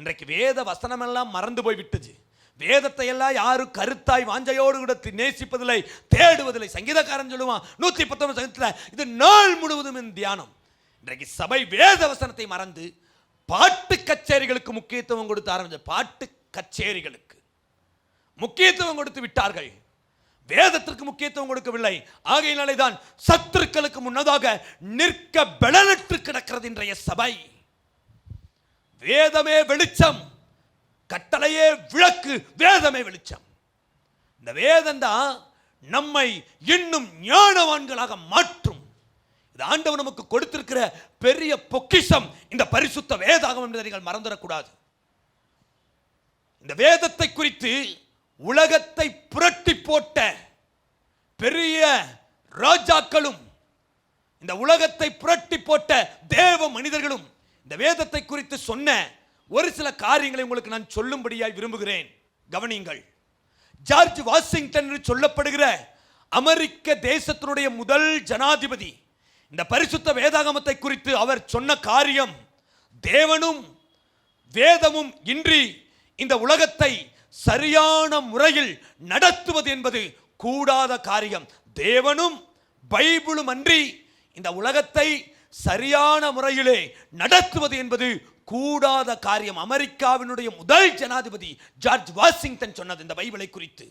இன்றைக்கு வேத வசனமெல்லாம் மறந்து போய் விட்டது வேதத்தை எல்லாம் யாரும் கருத்தாய் வாஞ்சையோடு கூட நேசிப்பதில்லை தேடுவதில்லை. சங்கீதக்காரன் சொல்லுவான் நூற்றி பத்தொன்பது சங்கத்தில் இது நாள் முழுவதும் என் தியானம். இன்றைக்கு சபை வேத வசனத்தை மறந்து பாட்டு கச்சேரிகளுக்கு முக்கியத்துவம் கொடுத்து ஆரம்பிச்ச பாட்டு கச்சேரிகளுக்கு முக்கியத்துவம் கொடுத்து விட்டார்கள். வேதத்திற்கு முக்கியத்துவம் கொடுக்கவில்லை. ஆகையினாலே தான் சத்துருக்களுக்கு முன்னதாக நிற்க பலனற்று கிடக்கிறது இன்றைய சபை. வேதமே வெளிச்சம். கட்டளையே விளக்கு வேதமே வெளிச்சம். இந்த வேதம் தான் நம்மை இன்னும் ஞானவான்களாக மாற்றும். இது ஆண்டவர் நமக்கு கொடுத்திருக்கிற பெரிய பொக்கிஷம். இந்த பரிசுத்த வேதாகம் என்பதை நீங்கள் மறந்துடக்கூடாது. இந்த வேதத்தை குறித்து உலகத்தை புரட்டி போட்ட பெரிய ராஜாக்களும் இந்த உலகத்தை புரட்டி போட்ட தேவ மனிதர்களும் இந்த வேதத்தை குறித்து சொன்ன ஒரு சில காரியங்களை உங்களுக்கு நான் சொல்லும்படியாய் விரும்புகிறேன். கவனியுங்கள். ஜார்ஜ் வாஷிங்டன் என்று சொல்லப்படுகிற அமெரிக்க தேசத்தினுடைய முதல் ஜனாதிபதி இந்த பரிசுத்த வேதாகமத்தை குறித்து அவர் சொன்ன காரியம் தேவனும் வேதமும் இன்றி இந்த உலகத்தை சரியான முறையில் நடத்துவது என்பது கூடாத காரியம். தேவனும் பைபிளும் அன்றி இந்த உலகத்தை சரியான முறையிலே நடத்துவது என்பது கூடாத காரியம். அமெரிக்காவினுடைய முதல் ஜனாதிபதி ஜார்ஜ் வாஷிங்டன் சொன்னது இந்த பைபிளை குறித்து.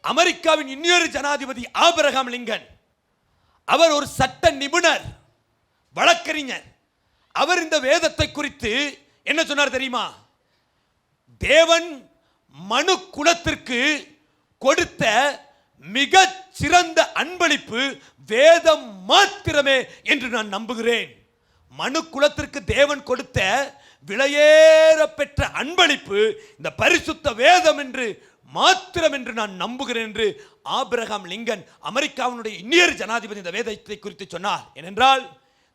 அமெரிக்காவின் இன்னொரு ஜனாதிபதி ஆபிரகாம் லிங்கன். அவர் ஒரு சட்ட நிபுணர் வழக்கறிஞர். அவர் இந்த வேதத்தை குறித்து என்ன சொன்னார் தெரியுமா? தேவன் மனு குலத்திற்கு கொடுத்த மிக சிறந்த அன்பளிப்பு வேதம் மாத்திரமே என்று நான் நம்புகிறேன். மனு குலத்திற்கு தேவன் கொடுத்த விலையேற பெற்ற அன்பளிப்பு இந்த பரிசுத்த வேதம் என்று மாத்திரம் என்று நான் நம்புகிறேன் என்று ஆபிரகாம் லிங்கன் அமெரிக்காவினுடைய இன்னொரு ஜனாதிபதி இந்த வேதத்தை குறித்து சொன்னார். ஏனென்றால்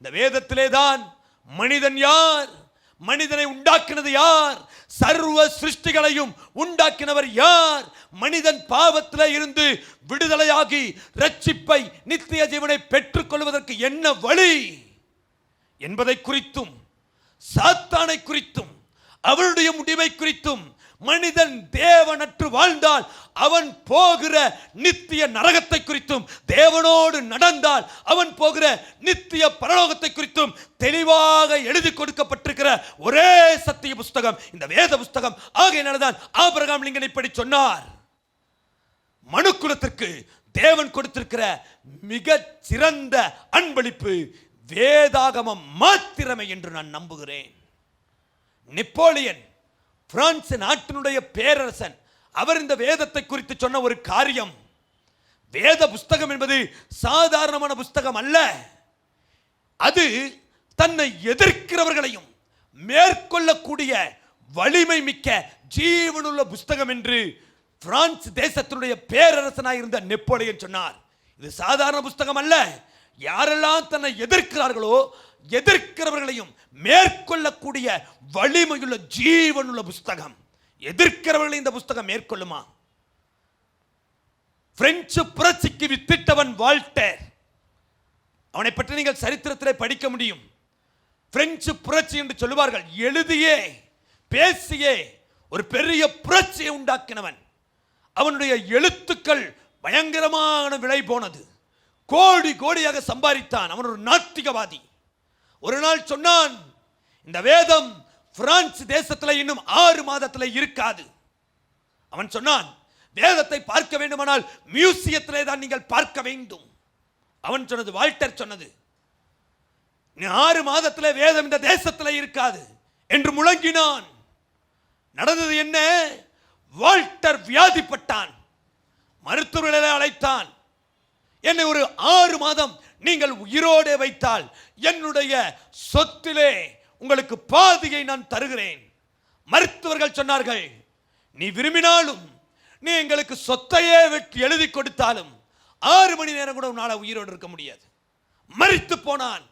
இந்த வேதத்திலே தான் மனிதன் யார்? மனிதனை உண்டாக்கினது யார்? சர்வ சிருஷ்டிகளையும் உண்டாக்கினவர் யார்? மனிதன் பாவத்தில் இருந்து விடுதலையாகி ரட்சிப்பை நித்திய ஜீவனை பெற்றுக்கொள்வதற்கு என்ன வழி? என்பதை குறித்தும் சாத்தானை குறித்தும் அவருடைய முடிவை குறித்தும் மனிதன் தேவனற்று வாழ்ந்தால் அவன் போகிற நித்திய நரகத்தை குறித்தும் தேவனோடு நடந்தால் அவன் போகிற நித்திய பரலோகத்தை குறித்தும் தெளிவாக எழுதி கொடுக்கப்பட்டிருக்கிற ஒரே சத்திய புஸ்தகம் இந்த வேத புஸ்தகம். ஆகையினால்தான் ஆபிரகாம் லிங்கன் இப்படி சொன்னார். மனுக்குலத்திற்கு தேவன் கொடுத்திருக்கிற மிக சிறந்த அன்பளிப்பு வேதாகமம் மாத்திரமே என்று நான் நம்புகிறேன். நெப்போலியன் பிரான்ஸ் நாட்டினுடைய பேரரசன். அவர் இந்த வேதத்தை குறித்து சொன்ன ஒரு காரியம். வேத புஸ்தகம் என்பது சாதாரணமான புஸ்தகம் அல்ல. அது தன்னை எதிர்க்கிறவர்களையும் மேற்கொள்ளக்கூடிய வலிமை மிக்க ஜீவனுள்ள புஸ்தகம் என்று பிரான்ஸ் தேசத்தினுடைய பேரரசனாக இருந்த நெப்போலியன் சொன்னார். இது சாதாரண புஸ்தகம் அல்ல. யாரெல்லாம் தன்னை எதிர்க்கிறார்களோ எதிர்க்கிறவர்களையும் மேற்கொள்ளக்கூடிய வலிமையுள்ள ஜீவனுள்ள புஸ்தகம். எதிர்க்கிறவர்களை இந்த புஸ்தகம் மேற்கொள்ளுமா? பிரெஞ்சு புரட்சிக்கு வித்திட்டவன் வால்டர். அவனை பற்றி நீங்கள் சரித்திரத்திலே படிக்க முடியும். பிரெஞ்சு புரட்சி என்று சொல்லுவார்கள். எழுதியே பேசியே ஒரு பெரிய புரட்சியை உண்டாக்கினவன். அவனுடைய எழுத்துக்கள் பயங்கரமான விலை போனது. கோடி கோடியாக சம்பாதித்தான். அவன் ஒரு நாத்திகவாதி. ஒரு நாள் சொன்னான் இந்த வேதம் பிரான்ஸ் தேசத்தில் இன்னும் ஆறு மாதத்தில் இருக்காது. அவன் சொன்னான் வேதத்தை பார்க்க வேண்டுமானால் மியூசியத்திலே தான் நீங்கள் பார்க்க வேண்டும். அவன் சொன்னது வால்டர் சொன்னது "நீ ஆறு மாதத்தில் வேதம் இந்த தேசத்தில் இருக்காது என்று முழங்கினான். நடந்தது என்ன? வால்டர் வியாதிப்பட்டான். மருத்துவர்களை அழைத்தான். என்னை ஒரு ஆறு மாதம் நீங்கள் உயிரோடு வைத்தால் என்னுடைய சொத்திலே உங்களுக்கு பாதியை நான் தருகிறேன். மருத்துவர்கள் சொன்னார்கள் நீ விரும்பினாலும் நீ எங்களுக்கு சொத்தையே வெட்டி எழுதி கொடுத்தாலும் ஆறு மணி நேரம் கூட உன்னால் உயிரோடு இருக்க முடியாது. மறித்து போனான்.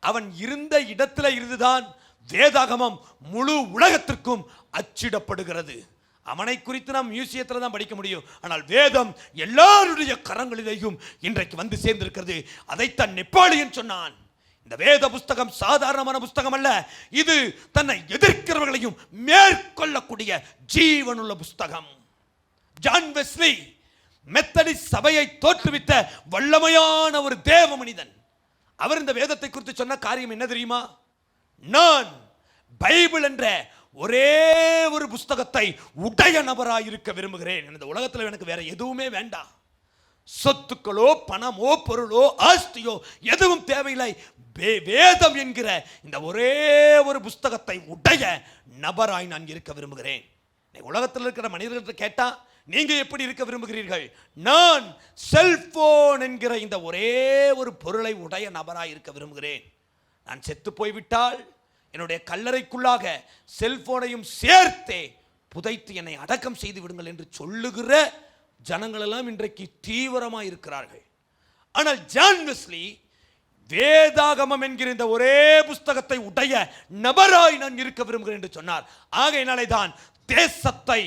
அவன் இருந்த இடத்துல இருந்துதான் வேதாகமம் முழு உலகத்திற்கும் அச்சிடப்படுகிறது. அவனை குறித்து நாம் மியூசியத்தில் தான் படிக்க முடியும். ஆனால் வேதம் எல்லாருடைய கரங்களிலேயும் இன்றைக்கு வந்து சேர்ந்திருக்கிறது. அதைத்தான் நெப்பாளியன் சொன்னான். இந்த வேத புஸ்தகம் சாதாரணமான புஸ்தகம் அல்ல. இது தன்னை எதிர்க்கிறவர்களையும் மேற்கொள்ளக்கூடிய ஜீவனுள்ள புஸ்தகம். ஜான் வெஸ்லி மெத்தடி சபையை தோற்றுவித்த வல்லமையான ஒரு தேவ மனிதன். அவர் இந்த வேதத்தை குறித்து சொன்ன காரியம் என்ன தெரியுமா? நான் பைபிள் என்ற ஒரே ஒரு புஸ்தகத்தை உடைய நபராக இருக்க விரும்புகிறேன். இந்த உலகத்தில் எனக்கு வேற எதுவுமே வேண்டாம். சொத்துக்களோ பணமோ பொருளோ ஆஸ்தியோ எதுவும் தேவையில்லை. வேதம் என்கிற இந்த ஒரே ஒரு புஸ்தகத்தை உடைய நபராய் நான் இருக்க விரும்புகிறேன். உலகத்தில் இருக்கிற மனிதர்கிட்ட கேட்டா நீங்க எப்படி இருக்க விரும்புகிறீர்கள்? நான் செல்போன் என்கிற இந்த ஒரே ஒரு பொருளை உடைய நபராய் இருக்க விரும்புகிறேன். நான் செத்து போய்விட்டால் என்னுடைய கல்லறைக்குள்ளாக செல்போனையும் சேர்த்தே புதைத்து என்னை அடக்கம் செய்து விடுங்கள் என்று சொல்லுகிற ஜனங்களெல்லாம் இன்றைக்கு தீவிரமாக இருக்கிறார்கள். ஆனால் ஜான் வெஸ்லி வேதாகமம் என்கிற இந்த ஒரே புஸ்தகத்தை உடைய நபராய் நான் இருக்க விரும்புகிறேன் என்று சொன்னார். ஆகையினாலே தான் தேசத்தை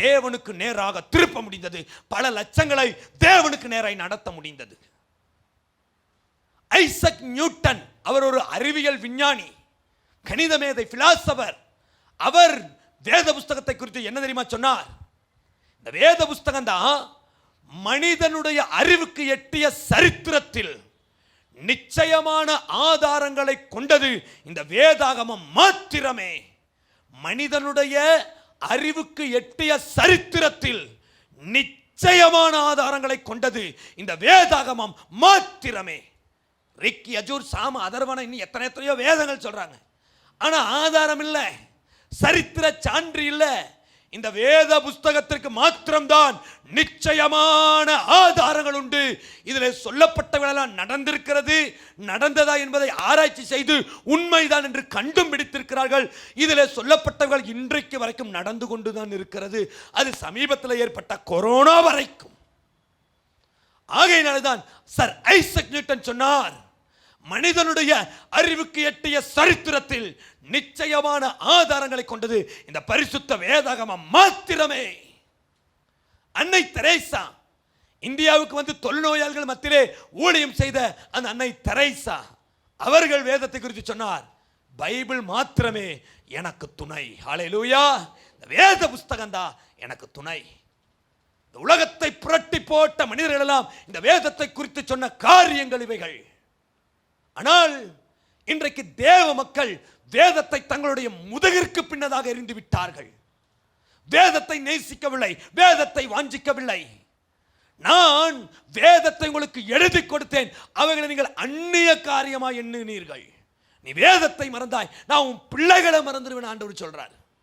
தேவனுக்கு நேராக திருப்ப முடிந்தது. பல லட்சங்களை தேவனுக்கு நேராய் நடத்த முடிந்தது. ஐசக் நியூட்டன் அவர் ஒரு அறிவியல் விஞ்ஞானி. கணித மேதை பிலாசபர் அவர் வேத புஸ்தகத்தை குறித்து என்ன தெரியுமா சொன்னார்? இந்த வேத புஸ்தகம் தான் மனிதனுடைய அறிவுக்கு எட்டிய சரித்திரத்தில் நிச்சயமான ஆதாரங்களை கொண்டது. இந்த வேதாகமம் மாத்திரமே மனிதனுடைய அறிவுக்கு எட்டிய சரித்திரத்தில் நிச்சயமான ஆதாரங்களை கொண்டது. இந்த வேதாகமம் மாத்திரமே. ரிக்கி அஜூர் சாம அதர்வன இன்னும் எத்தனை எத்தனையோ வேதங்கள் சொல்றாங்க. ஆனால் ஆதாரம் இல்லை. சரித்திர சான்று இல்லை. இந்த வேத புஸ்தகத்திற்கு மாத்திரம்தான் நிச்சயமான ஆதாரங்கள் உண்டு. இதில் சொல்லப்பட்டவர்களெல்லாம் நடந்திருக்கிறது நடந்ததா என்பதை ஆராய்ச்சி செய்து உண்மைதான் என்று கண்டும் பிடித்திருக்கிறார்கள். இதில் சொல்லப்பட்டவர்கள் இன்றைக்கு வரைக்கும் நடந்து கொண்டுதான் இருக்கிறது. அது சமீபத்தில் ஏற்பட்ட கொரோனா வரைக்கும். ஆகையினால்தான் சார் ஐசக் நியூட்டன் சொன்னார் மனிதனுடைய அறிவுக்கு எட்டிய சரித்திரத்தில் நிச்சயமான ஆதாரங்களை கொண்டது இந்த பரிசுத்த வேதாகமம் மாத்திரமே. அன்னை தெரேசா இந்தியாவுக்கு வந்து தொல்நோயாளிகள் மத்தியிலே ஊழியம் செய்த அந்த அன்னை தெரேசா அவர்கள் வேதத்தை குறித்து சொன்னார் பைபிள் மாத்திரமே எனக்கு துணை. ஹalleluya. இந்த வேத புஸ்தகம் தான் எனக்கு துணை. இந்த உலகத்தை புரட்டி போட்ட மனிதர்கள் எல்லாம் இந்த வேதத்தை குறித்து சொன்ன காரியங்கள் இவைகள். ஆனால் இன்றைக்கு தேவ மக்கள் வேதத்தை தங்களுடைய முதுகிற்கு பின்னதாக எரிந்து விட்டார்கள். வேதத்தை நேசிக்கவில்லை வேதத்தை வாஞ்சிக்கவில்லை. நான் வேதத்தை உங்களுக்கு எழுதி கொடுத்தேன் அவைகளை நீங்கள் அந்நிய காரியமா எண்ணுனீர்கள் நீ வேதத்தை மறந்தாய் நான் உன் பிள்ளைகளை மறந்துடுவேன் ஆண்டவர் சொல்றார்.